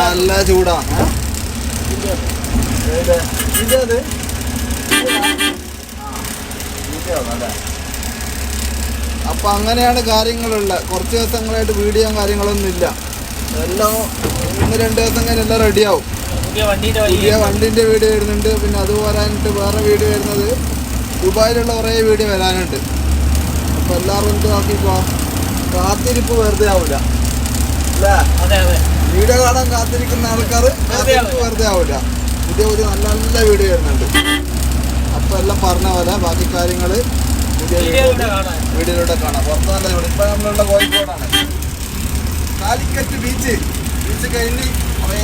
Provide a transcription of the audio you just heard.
നല്ല ചൂടാ അപ്പൊ അങ്ങനെയാണ് കാര്യങ്ങളുള്ള കുറച്ച് ദിവസങ്ങളായിട്ട് വീഡിയോ കാര്യങ്ങളൊന്നും ഇല്ല. എല്ലാം ഒന്ന് രണ്ട് ദിവസം കഴിഞ്ഞ് എല്ലാം റെഡിയാവും പുതിയ വണ്ടിന്റെ വീഡിയോ വരുന്നുണ്ട്. പിന്നെ അത് പോരാനിട്ട് വേറെ വീഡിയോ വരുന്നത് ദുബായിലുള്ള കുറേ വീഡിയോ വരാനുണ്ട്. അപ്പോൾ എല്ലാവരും എന്ത് നോക്കിപ്പോ കാത്തിരിപ്പ് വെറുതെ ആവില്ല അല്ലേ? വീഡിയോ കാണാൻ കാത്തിരിക്കുന്ന ആൾക്കാർ കാത്തിരിപ്പ് വെറുതെ ആവില്ല പുതിയ പുതിയ നല്ല നല്ല വീഡിയോ വരുന്നുണ്ട്. അപ്പൊ എല്ലാം പറഞ്ഞ പോലെ ബാക്കി കാര്യങ്ങൾ പുതിയ വീഡിയോയിലൂടെ കാണാം. പുറത്തു നല്ല ചൂട് ഇപ്പൊ നമ്മളുള്ള കോഴിക്കോടാണ്. കാലിക്കറ്റ് ബീച്ച്. ബീച്ച് കഴിഞ്ഞ് കുറേ